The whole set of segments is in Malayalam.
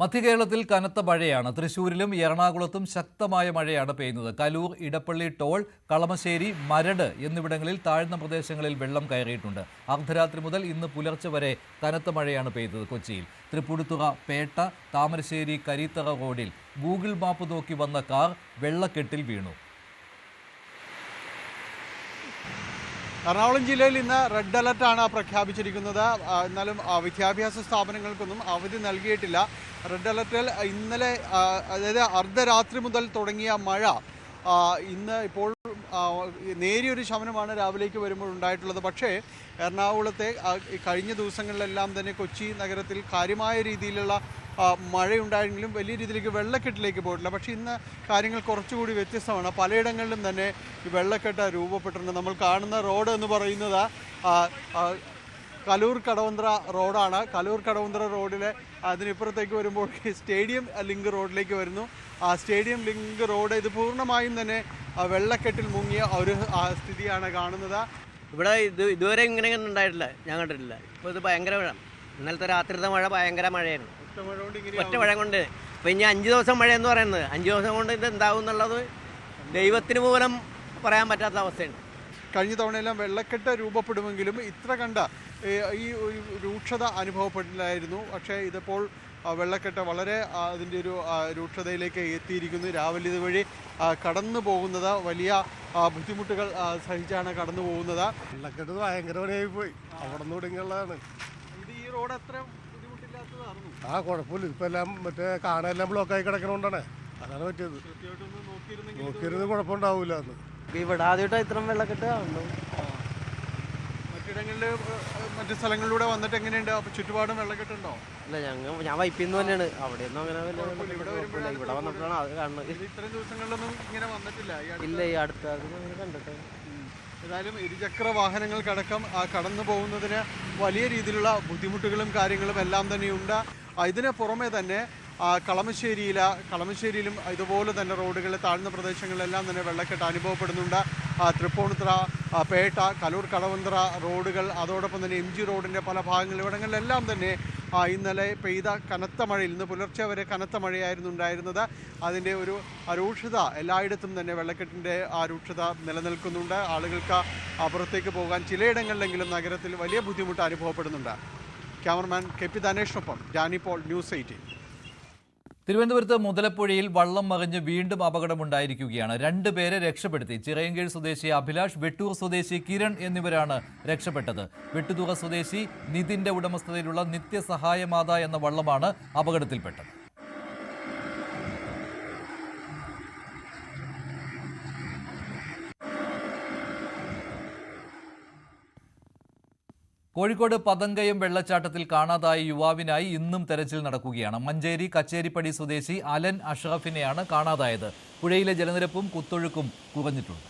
മധ്യകേരളത്തിൽ കനത്ത മഴയാണ്. തൃശൂരിലും എറണാകുളത്തും ശക്തമായ മഴയാണ് പെയ്യുന്നത്. കലൂർ ഇടപ്പള്ളി ടോൾ കളമശ്ശേരി മരട് എന്നിവിടങ്ങളിൽ താഴ്ന്ന പ്രദേശങ്ങളിൽ വെള്ളം കയറിയിട്ടുണ്ട്. അർദ്ധരാത്രി മുതൽ ഇന്ന് പുലർച്ചെ വരെ കനത്ത മഴയാണ് പെയ്തത് കൊച്ചിയിൽ. തൃപ്പൂണിത്തുറ പേട്ട താമരശ്ശേരി കരീത്തറ റോഡിൽ ഗൂഗിൾ മാപ്പ് നോക്കി വന്ന കാർ വെള്ളക്കെട്ടിൽ വീണു. എറണാകുളം ജില്ലയിൽ ഇന്ന് റെഡ് അലർട്ടാണ് പ്രഖ്യാപിച്ചിരിക്കുന്നത്. എന്നാലും വിദ്യാഭ്യാസ സ്ഥാപനങ്ങൾക്കൊന്നും അവധി നൽകിയിട്ടില്ല. റെഡ് അലർട്ടിൽ ഇന്നലെ അതായത് അർദ്ധരാത്രി മുതൽ തുടങ്ങിയ മഴ ഇന്ന് ഇപ്പോൾ നേരിയൊരു ശമനമാണ് രാവിലേക്ക് വരുമ്പോൾ ഉണ്ടായിട്ടുള്ളത്. പക്ഷേ എറണാകുളത്തെ കഴിഞ്ഞ ദിവസങ്ങളിലെല്ലാം തന്നെ കൊച്ചി നഗരത്തിൽ കാര്യമായ രീതിയിലുള്ള മഴയുണ്ടായെങ്കിലും വലിയ രീതിയിലേക്ക് വെള്ളക്കെട്ടിലേക്ക് പോയിട്ടില്ല. പക്ഷേ ഇന്ന് കാര്യങ്ങൾ കുറച്ചുകൂടി വ്യത്യസ്തമാണ്. പലയിടങ്ങളിലും തന്നെ ഈ വെള്ളക്കെട്ട് രൂപപ്പെട്ടിട്ടുണ്ട്. നമ്മൾ കാണുന്ന റോഡ് എന്ന് പറയുന്നത് കലൂർ കടവന്ത്ര റോഡാണ്. കലൂർ കടവന്ത്ര റോഡിലെ അതിനിപ്പുറത്തേക്ക് വരുമ്പോൾ സ്റ്റേഡിയം ലിങ്ക് റോഡിലേക്ക് വരുന്നു. ആ സ്റ്റേഡിയം ലിങ്ക് റോഡ് ഇത് പൂർണമായും തന്നെ വെള്ളക്കെട്ടിൽ മുങ്ങിയ ഒരു സ്ഥിതിയാണ് കാണുന്നത്. ഇവിടെ ഇത് ഇതുവരെ ഇങ്ങനെ ഒന്നും ഉണ്ടായിട്ടില്ല. ഞാൻ കണ്ടിട്ടില്ല. ഇപ്പോൾ ഇത് ഭയങ്കര മഴ. ഇന്നലത്തെ രാത്രിത്തെ മഴ ഭയങ്കര മഴയായിരുന്നു. ഒറ്റ മഴ കൊണ്ട് ഇപ്പം ഇനി അഞ്ച് ദിവസം മഴ എന്ന് പറയുന്നത്. അഞ്ച് ദിവസം കൊണ്ട് ഇത് എന്താവും എന്നുള്ളത് ദൈവത്തിന് മൂലം പറയാൻ പറ്റാത്ത അവസ്ഥയുണ്ട് കഴിഞ്ഞ തവണയെല്ലാം വെള്ളക്കെട്ട് രൂപപ്പെടുമെങ്കിലും ഇത്ര കണ്ട ഈ ഒരു രൂക്ഷത അനുഭവപ്പെട്ടില്ലായിരുന്നു. പക്ഷേ ഇതിപ്പോൾ വെള്ളക്കെട്ട് വളരെ അതിന്റെ ഒരു രൂക്ഷതയിലേക്ക് എത്തിയിരിക്കുന്നു. രാവിലെ ഇതുവഴി കടന്നു പോകുന്നത് വലിയ ബുദ്ധിമുട്ടുകൾ സഹിച്ചാണ് കടന്നു പോകുന്നത്. വെള്ളക്കെട്ട് ഭയങ്കരമായി പോയി അവിടെ നിന്ന് ഇത് ഈ റോഡ് അത്ര ബുദ്ധിമുട്ടില്ലാത്തതായിരുന്നു ആ കുഴപ്പമില്ല. ഇപ്പം എല്ലാം മറ്റേ കാണാനെല്ലാം ബ്ലോക്കായി കിടക്കണോണ്ടാണ്. അതാണ് പറ്റിയത്. നോക്കിയിരുന്ന് കുഴപ്പമുണ്ടാവില്ല അന്ന്. ഇവിടെ ആദ്യമായിട്ട് ഇത്രയും വെള്ളക്കെട്ട് മറ്റിടങ്ങളിൽ മറ്റു സ്ഥലങ്ങളിലൂടെ വന്നിട്ട് എങ്ങനെയുണ്ട്? അപ്പൊ ചുറ്റുപാടും വെള്ളക്കെട്ടുണ്ടോ? ഇല്ല ഞങ്ങൾ ഞാൻ വൈപ്പിന്ന് തന്നെയാണ്. അവിടെയൊന്നും അങ്ങനെ വലിയ. ഇവിടെ വന്നപ്പോഴാണ് അത് കാണുന്നത്. ഇത് ഇത്രയും ദിവസങ്ങളിലൊന്നും ഇങ്ങനെ വന്നിട്ടില്ല ഇല്ല ഈ അടുത്ത കണ്ടിട്ട് ഏതായാലും ഇരുചക്ര വാഹനങ്ങൾക്കടക്കം കടന്നു പോകുന്നതിന് വലിയ രീതിയിലുള്ള ബുദ്ധിമുട്ടുകളും കാര്യങ്ങളും എല്ലാം തന്നെയുണ്ട്. ഇതിന് പുറമെ തന്നെ കളമശ്ശേരിയില കളമശ്ശേരിയിലും ഇതുപോലെ തന്നെ റോഡുകളിൽ താഴ്ന്ന പ്രദേശങ്ങളിലെല്ലാം തന്നെ വെള്ളക്കെട്ട് അനുഭവപ്പെടുന്നുണ്ട്. തൃപ്പൂണിത്തറ പേട്ട കലൂർ കടവന്ത്ര റോഡുകൾ അതോടൊപ്പം തന്നെ എം ജി റോഡിന്റെ പല ഭാഗങ്ങളിൽ ഇവിടങ്ങളിലെല്ലാം തന്നെ ഇന്നലെ പെയ്ത കനത്ത മഴയിൽ ഇന്ന് പുലർച്ചെ വരെ കനത്ത മഴയായിരുന്നു ഉണ്ടായിരുന്നത്. അതിന്റെ ഒരു അരൂക്ഷത എല്ലായിടത്തും തന്നെ വെള്ളക്കെട്ടിന്റെ ആ രൂക്ഷത നിലനിൽക്കുന്നുണ്ട്. ആളുകൾക്ക് അപ്പുറത്തേക്ക് പോകാൻ ചിലയിടങ്ങളിലെങ്കിലും നഗരത്തിൽ വലിയ ബുദ്ധിമുട്ട് അനുഭവപ്പെടുന്നുണ്ട്. ക്യാമറമാൻ കെ പി ധനേഷിനൊപ്പം ജാനി പോൾ ന്യൂസ് എയ്റ്റീൻ. തിരുവനന്തപുരത്ത് മുതലപ്പുഴയിൽ വള്ളം മറിഞ്ഞ് വീണ്ടും അപകടമുണ്ടായിരിക്കുകയാണ്. രണ്ടുപേരെ രക്ഷപ്പെടുത്തി. ചിറയങ്കീഴ് സ്വദേശി അഭിലാഷ് വെട്ടൂർ സ്വദേശി കിരൺ എന്നിവരാണ് രക്ഷപ്പെട്ടത്. വെട്ടുതുക സ്വദേശി നിതിന്റെ ഉടമസ്ഥതയിലുള്ള നിത്യസഹായമാത എന്ന വള്ളമാണ് അപകടത്തിൽപ്പെട്ടത്. കോഴിക്കോട് പതങ്കയം വെള്ളച്ചാട്ടത്തിൽ കാണാതായ യുവാവിനായി ഇന്നും തെരച്ചിൽ നടക്കുകയാണ്. മഞ്ചേരി കച്ചേരിപ്പടി സ്വദേശി അലൻ അഷ്റഫിനെയാണ് കാണാതായത്. പുഴയിലെ ജലനിരപ്പും കുത്തൊഴുക്കും കുറഞ്ഞിട്ടുണ്ട്.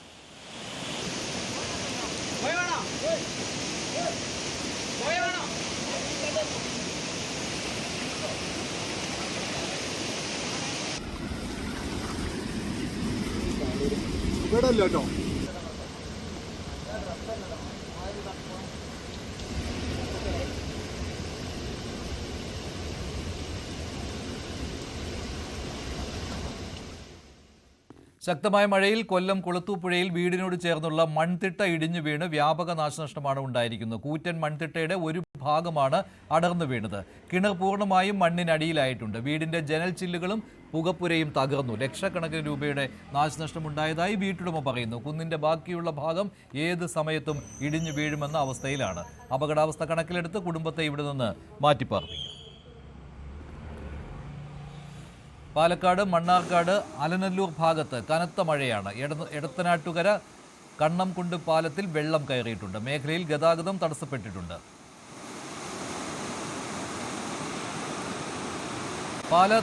ഇവിടെ അല്ല ശക്തമായ മഴയിൽ കൊല്ലം കുളത്തൂപ്പുഴയിൽ വീടിനോട് ചേർന്നുള്ള മൺതിട്ട ഇടിഞ്ഞു വീണ് വ്യാപക നാശനഷ്ടമാണ് ഉണ്ടായിരിക്കുന്നത്. കൂറ്റൻ മൺതിട്ടയുടെ ഒരു ഭാഗമാണ് അടർന്നു വീണത്. കിണർ പൂർണമായും മണ്ണിനടിയിലായിട്ടുണ്ട്. വീടിന്റെ ജനൽ ചില്ലുകളും പുകപ്പുരയും തകർന്നു. ലക്ഷക്കണക്കിന് രൂപയുടെ നാശനഷ്ടമുണ്ടായതായി വീട്ടുടമ പറയുന്നു. കുന്നിന്റെ ബാക്കിയുള്ള ഭാഗം ഏത് സമയത്തും ഇടിഞ്ഞു വീഴുമെന്ന അവസ്ഥയിലാണ്. അപകടാവസ്ഥ കണക്കിലെടുത്ത് കുടുംബത്തെ ഇവിടെ നിന്ന് മാറ്റിപ്പാർപ്പിക്കും. പാലക്കാട് മണ്ണാർക്കാട് അലനല്ലൂർ ഭാഗത്ത് കനത്ത മഴയാണ്. എടത്തനാട്ടുകര കണ്ണംകുണ്ട് പാലത്തിൽ വെള്ളം കയറിയിട്ടുണ്ട്. മേഖലയിൽ ഗതാഗതം തടസ്സപ്പെട്ടിട്ടുണ്ട്. പാല